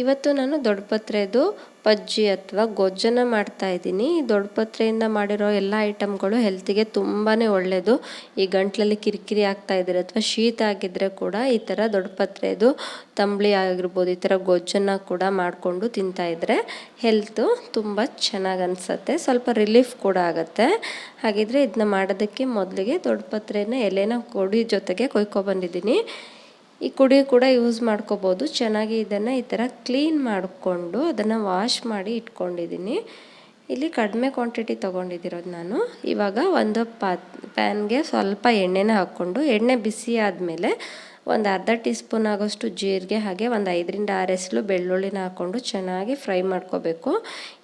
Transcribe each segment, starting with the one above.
ಇವತ್ತು ನಾನು ದೊಡ್ಡಪತ್ರೆದು ಪಜ್ಜಿ ಅಥವಾ ಗೊಜ್ಜನ್ನು ಮಾಡ್ತಾ ಇದ್ದೀನಿ. ದೊಡ್ಡಪತ್ರೆಯಿಂದ ಮಾಡಿರೋ ಎಲ್ಲ ಐಟಮ್ಗಳು ಹೆಲ್ತಿಗೆ ತುಂಬಾ ಒಳ್ಳೆಯದು ಈ ಗಂಟ್ಲಲ್ಲಿ ಕಿರಿಕಿರಿ ಆಗ್ತಾ ಇದ್ರೆ ಅಥವಾ ಶೀತ ಆಗಿದ್ದರೆ ಕೂಡ ಈ ಥರ ದೊಡ್ಡಪತ್ರೆದು ತಂಬಳಿ ಆಗಿರ್ಬೋದು, ಈ ಥರ ಗೊಜ್ಜನ್ನ ಕೂಡ ಮಾಡಿಕೊಂಡು ತಿಂತಾಯಿದ್ರೆ ಹೆಲ್ತು ತುಂಬ ಚೆನ್ನಾಗಿ ಅನಿಸುತ್ತೆ. ಸ್ವಲ್ಪ ರಿಲೀಫ್ ಕೂಡ ಆಗುತ್ತೆ. ಹಾಗಿದ್ರೆ ಇದನ್ನ ಮಾಡೋದಕ್ಕೆ ಮೊದಲಿಗೆ ದೊಡ್ಡಪತ್ರೆಯನ್ನು ಎಲೆನ ಕೊಡಿ ಜೊತೆಗೆ ಕೊಯ್ಕೊಬಂದಿದ್ದೀನಿ ಈ ಕುಡಿ ಕೂಡ ಯೂಸ್ ಮಾಡ್ಕೋಬೋದು. ಚೆನ್ನಾಗಿ ಇದನ್ನು ಈ ಥರ ಕ್ಲೀನ್ ಮಾಡಿಕೊಂಡು ಅದನ್ನು ವಾಶ್ ಮಾಡಿ ಇಟ್ಕೊಂಡಿದ್ದೀನಿ. ಇಲ್ಲಿ ಕಡಿಮೆ ಕ್ವಾಂಟಿಟಿ ತೊಗೊಂಡಿದ್ದಿರೋದು ನಾನು. ಇವಾಗ ಒಂದು ಪಾತ್ ಪ್ಯಾನ್ಗೆ ಸ್ವಲ್ಪ ಎಣ್ಣೆನ ಹಾಕ್ಕೊಂಡು, ಎಣ್ಣೆ ಬಿಸಿ ಆದಮೇಲೆ ಒಂದು ಅರ್ಧ ಟೀ ಸ್ಪೂನ್ ಆಗೋಷ್ಟು ಜೀರಿಗೆ ಹಾಗೆ ಒಂದು ಐದರಿಂದ ಆರು ಎಸಲು ಬೆಳ್ಳುಳ್ಳಿನ ಹಾಕ್ಕೊಂಡು ಚೆನ್ನಾಗಿ ಫ್ರೈ ಮಾಡ್ಕೋಬೇಕು.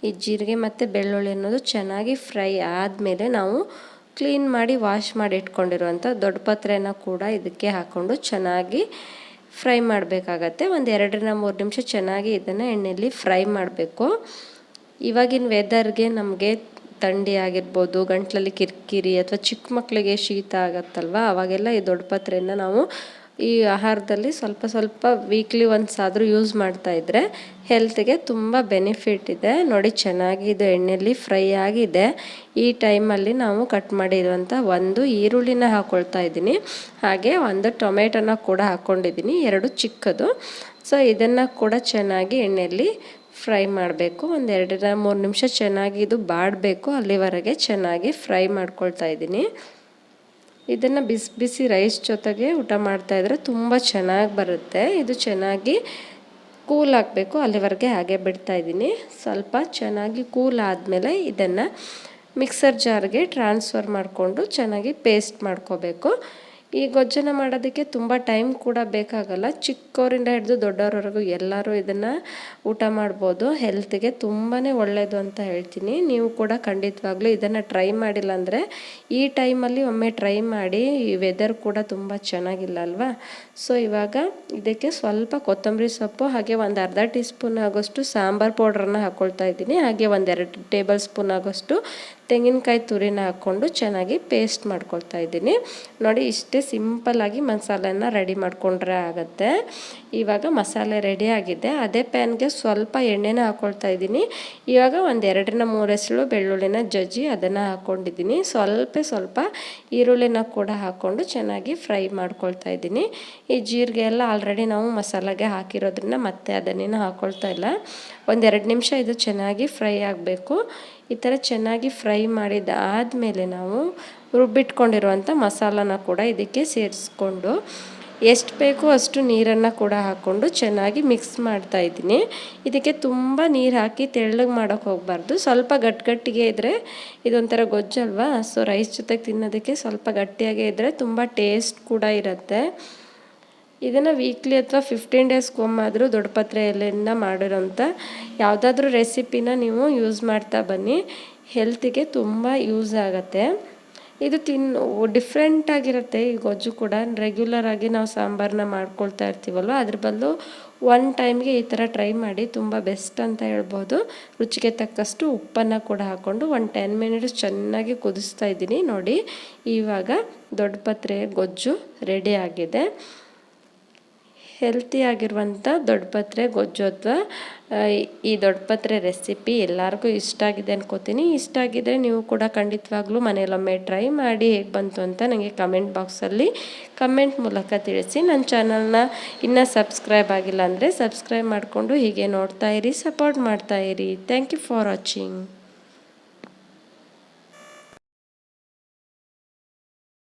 ಈ ಜೀರಿಗೆ ಮತ್ತು ಬೆಳ್ಳುಳ್ಳಿ ಅನ್ನೋದು ಚೆನ್ನಾಗಿ ಫ್ರೈ ಆದಮೇಲೆ ನಾವು ಕ್ಲೀನ್ ಮಾಡಿ ವಾಶ್ ಮಾಡಿ ಇಟ್ಕೊಂಡಿರುವಂಥ ದೊಡ್ಡ ಪತ್ರೆನ ಕೂಡ ಇದಕ್ಕೆ ಹಾಕ್ಕೊಂಡು ಚೆನ್ನಾಗಿ ಫ್ರೈ ಮಾಡಬೇಕಾಗತ್ತೆ. ಒಂದು ಎರಡರಿಂದ ಮೂರು ನಿಮಿಷ ಚೆನ್ನಾಗಿ ಇದನ್ನು ಎಣ್ಣೆಯಲ್ಲಿ ಫ್ರೈ ಮಾಡಬೇಕು. ಇವಾಗಿನ ವೆದರ್ಗೆ ನಮಗೆ ಥಂಡಿ ಆಗಿರ್ಬೋದು, ಗಂಟ್ಲಲ್ಲಿ ಕಿರಿಕಿರಿ ಅಥವಾ ಚಿಕ್ಕ ಮಕ್ಕಳಿಗೆ ಶೀತ ಆಗತ್ತಲ್ವ, ಅವಾಗೆಲ್ಲ ಈ ದೊಡ್ಡ ಪತ್ರೆಯನ್ನು ನಾವು ಈ ಆಹಾರದಲ್ಲಿ ಸ್ವಲ್ಪ ಸ್ವಲ್ಪ ವೀಕ್ಲಿ ಒನ್ಸ್ ಆದರೂ ಯೂಸ್ ಮಾಡ್ತಾ ಇದ್ದರೆ ಹೆಲ್ತ್ಗೆ ತುಂಬ ಬೆನಿಫಿಟ್ ಇದೆ. ನೋಡಿ ಚೆನ್ನಾಗಿದೆ, ಎಣ್ಣೆಯಲ್ಲಿ ಫ್ರೈ ಆಗಿದೆ. ಈ ಟೈಮಲ್ಲಿ ನಾವು ಕಟ್ ಮಾಡಿರುವಂಥ ಒಂದು ಈರುಳ್ಳಿನ ಹಾಕ್ಕೊಳ್ತಾ ಇದ್ದೀನಿ. ಹಾಗೆ ಒಂದು ಟೊಮೆಟೊನ ಕೂಡ ಹಾಕ್ಕೊಂಡಿದ್ದೀನಿ ಎರಡು ಚಿಕ್ಕದು. ಸೊ ಇದನ್ನು ಕೂಡ ಚೆನ್ನಾಗಿ ಎಣ್ಣೆಯಲ್ಲಿ ಫ್ರೈ ಮಾಡಬೇಕು. ಒಂದು ಎರಡರ ಮೂರು ನಿಮಿಷ ಚೆನ್ನಾಗಿ ಇದು ಬಾಡಬೇಕು. ಅಲ್ಲಿವರೆಗೆ ಚೆನ್ನಾಗಿ ಫ್ರೈ ಮಾಡ್ಕೊಳ್ತಾ ಇದ್ದೀನಿ. ಇದನ್ನು ಬಿಸಿ ಬಿಸಿ ರೈಸ್ ಜೊತೆಗೆ ಊಟ ಮಾಡ್ತಾಯಿದ್ರೆ ತುಂಬ ಚೆನ್ನಾಗಿ ಬರುತ್ತೆ. ಇದು ಚೆನ್ನಾಗಿ ಕೂಲ್ ಆಗಬೇಕು. ಅಲ್ಲಿವರೆಗೆ ಹಾಗೆ ಬಿಡ್ತಾ ಇದ್ದೀನಿ. ಸ್ವಲ್ಪ ಚೆನ್ನಾಗಿ ಕೂಲ್ ಆದಮೇಲೆ ಇದನ್ನು ಮಿಕ್ಸರ್ ಜಾರ್ಗೆ ಟ್ರಾನ್ಸ್ಫರ್ ಮಾಡಿಕೊಂಡು ಚೆನ್ನಾಗಿ ಪೇಸ್ಟ್ ಮಾಡ್ಕೋಬೇಕು. ಈ ಗೊಜ್ಜನ ಮಾಡೋದಕ್ಕೆ ತುಂಬ ಟೈಮ್ ಕೂಡ ಬೇಕಾಗಲ್ಲ. ಚಿಕ್ಕವರಿಂದ ಹಿಡಿದು ದೊಡ್ಡವರವರೆಗೂ ಎಲ್ಲರೂ ಇದನ್ನು ಊಟ ಮಾಡ್ಬೋದು. ಹೆಲ್ತ್ಗೆ ತುಂಬಾ ಒಳ್ಳೆಯದು ಅಂತ ಹೇಳ್ತೀನಿ. ನೀವು ಕೂಡ ಖಂಡಿತವಾಗ್ಲೂ ಇದನ್ನು ಟ್ರೈ ಮಾಡಿಲ್ಲ ಅಂದರೆ ಈ ಟೈಮಲ್ಲಿ ಒಮ್ಮೆ ಟ್ರೈ ಮಾಡಿ ಈ ವೆದರ್ ಕೂಡ ತುಂಬ ಚೆನ್ನಾಗಿಲ್ಲ ಅಲ್ವಾ? ಸೊ ಇವಾಗ ಇದಕ್ಕೆ ಸ್ವಲ್ಪ ಕೊತ್ತಂಬರಿ ಸೊಪ್ಪು, ಹಾಗೆ ಒಂದು ಅರ್ಧ ಟೀ ಸ್ಪೂನ್ ಆಗೋಷ್ಟು ಸಾಂಬಾರು ಪೌಡ್ರನ್ನ ಹಾಕ್ಕೊಳ್ತಾ ಇದ್ದೀನಿ. ಹಾಗೆ ಒಂದೆರಡು ಟೇಬಲ್ ಸ್ಪೂನ್ ಆಗೋಷ್ಟು ತೆಂಗಿನಕಾಯಿ ತುರಿನ ಹಾಕ್ಕೊಂಡು ಚೆನ್ನಾಗಿ ಪೇಸ್ಟ್ ಮಾಡ್ಕೊಳ್ತಾ ಇದ್ದೀನಿ. ನೋಡಿ, ಇಷ್ಟೇ ಸಿಂಪಲ್ಲಾಗಿ ಮಸಾಲೆನ ರೆಡಿ ಮಾಡಿಕೊಂಡ್ರೆ ಆಗುತ್ತೆ. ಇವಾಗ ಮಸಾಲೆ ರೆಡಿ ಆಗಿದೆ. ಅದೇ ಪ್ಯಾನ್ಗೆ ಸ್ವಲ್ಪ ಎಣ್ಣೆನ ಹಾಕ್ಕೊಳ್ತಾ ಇದ್ದೀನಿ. ಇವಾಗ ಒಂದು ಎರಡರಿಂದ ಮೂರು ಹೆಸಳು ಬೆಳ್ಳುಳ್ಳಿನ ಜಜ್ಜಿ ಅದನ್ನು ಹಾಕ್ಕೊಂಡಿದ್ದೀನಿ ಸ್ವಲ್ಪ ಸ್ವಲ್ಪ ಈರುಳ್ಳಿನ ಕೂಡ ಹಾಕ್ಕೊಂಡು ಚೆನ್ನಾಗಿ ಫ್ರೈ ಮಾಡ್ಕೊಳ್ತಾ ಇದ್ದೀನಿ. ಈ ಜೀರಿಗೆ ಎಲ್ಲ ಆಲ್ರೆಡಿ ನಾವು ಮಸಾಲೆಗೆ ಹಾಕಿರೋದ್ರಿಂದ ಮತ್ತೆ ಅದನ್ನೇನು ಹಾಕ್ಕೊಳ್ತಾ ಇಲ್ಲ. ಒಂದೆರಡು ನಿಮಿಷ ಇದು ಚೆನ್ನಾಗಿ ಫ್ರೈ ಆಗಬೇಕು. ಈ ಥರ ಚೆನ್ನಾಗಿ ಫ್ರೈ ಮಾಡಿದ ಆದಮೇಲೆ ನಾವು ರುಬ್ಬಿಟ್ಕೊಂಡಿರುವಂಥ ಮಸಾಲನ ಕೂಡ ಇದಕ್ಕೆ ಸೇರಿಸ್ಕೊಂಡು ಎಷ್ಟು ಬೇಕೋ ಅಷ್ಟು ನೀರನ್ನು ಕೂಡ ಹಾಕ್ಕೊಂಡು ಚೆನ್ನಾಗಿ ಮಿಕ್ಸ್ ಮಾಡ್ತಾ ಇದ್ದೀನಿ. ಇದಕ್ಕೆ ತುಂಬ ನೀರು ಹಾಕಿ ತೆಳ್ಳಗೆ ಮಾಡೋಕ್ಕೆ ಹೋಗಬಾರ್ದು. ಸ್ವಲ್ಪ ಗಟ್ಟಿಗಟ್ಟಿಗೆ ಇದ್ದರೆ ಇದೊಂಥರ ಗೊಜ್ಜಲ್ವಾ? ಸೊ ರೈಸ್ ಜೊತೆಗೆ ತಿನ್ನೋದಕ್ಕೆ ಸ್ವಲ್ಪ ಗಟ್ಟಿಯಾಗೇ ಇದ್ದರೆ ತುಂಬ ಟೇಸ್ಟ್ ಕೂಡ ಇರುತ್ತೆ. ಇದನ್ನು ವೀಕ್ಲಿ ಅಥವಾ ಫಿಫ್ಟೀನ್ ಡೇಸ್ಗೊಮ್ಮಾದರೂ ದೊಡ್ಡಪತ್ರೆ ಎಲೆಯಿಂದ ಮಾಡಿರೋಂಥ ಯಾವುದಾದ್ರೂ ರೆಸಿಪಿನ ನೀವು ಯೂಸ್ ಮಾಡ್ತಾ ಬನ್ನಿ. ಹೆಲ್ತಿಗೆ ತುಂಬ ಯೂಸ್ ಆಗುತ್ತೆ. ಇದು ತಿನ್ನು ಡಿಫ್ರೆಂಟಾಗಿರುತ್ತೆ ಈ ಗೊಜ್ಜು ಕೂಡ ರೆಗ್ಯುಲರ್ ಆಗಿ ನಾವು ಸಾಂಬಾರನ್ನ ಮಾಡ್ಕೊಳ್ತಾ ಇರ್ತೀವಲ್ವ? ಅದ್ರ ಬದಲು ಒನ್ ಟೈಮ್ಗೆ ಈ ಥರ ಟ್ರೈ ಮಾಡಿ ತುಂಬ ಬೆಸ್ಟ್ ಅಂತ ಹೇಳ್ಬೋದು. ರುಚಿಗೆ ತಕ್ಕಷ್ಟು ಉಪ್ಪನ್ನು ಕೂಡ ಹಾಕ್ಕೊಂಡು ಒಂದು ಟೆನ್ ಮಿನಿಟ್ಸ್ ಚೆನ್ನಾಗಿ ಕುದಿಸ್ತಾ ಇದ್ದೀನಿ ನೋಡಿ. ಇವಾಗ ದೊಡ್ಡ ಪತ್ರೆ, ಗೊಜ್ಜು ರೆಡಿ ಆಗಿದೆ. ಹೆಲ್ತಿಯಾಗಿರುವಂಥ ದೊಡ್ಡಪತ್ರೆ ಗೊಜ್ಜು ಅಥವಾ ಈ ದೊಡ್ಡಪತ್ರೆ ರೆಸಿಪಿ ಎಲ್ಲರಿಗೂ ಇಷ್ಟ ಆಗಿದೆ ಅನ್ಕೋತೀನಿ. ಇಷ್ಟ ಆಗಿದ್ದರೆ ನೀವು ಕೂಡ ಖಂಡಿತವಾಗ್ಲೂ ಮನೆಯಲ್ಲೊಮ್ಮೆ ಟ್ರೈ ಮಾಡಿ ಹೇಗೆ ಬಂತು ಅಂತ ನನಗೆ ಕಮೆಂಟ್ ಬಾಕ್ಸಲ್ಲಿ ಕಮೆಂಟ್ ಮೂಲಕ ತಿಳಿಸಿ. ನನ್ನ ಚಾನಲ್ನ ಇನ್ನೂ ಸಬ್ಸ್ಕ್ರೈಬ್ ಆಗಿಲ್ಲ ಅಂದರೆ ಸಬ್ಸ್ಕ್ರೈಬ್ ಮಾಡಿಕೊಂಡು ಹೀಗೆ ನೋಡ್ತಾ ಇರಿ ಸಪೋರ್ಟ್ ಮಾಡ್ತಾ ಇರಿ. Thank you for watching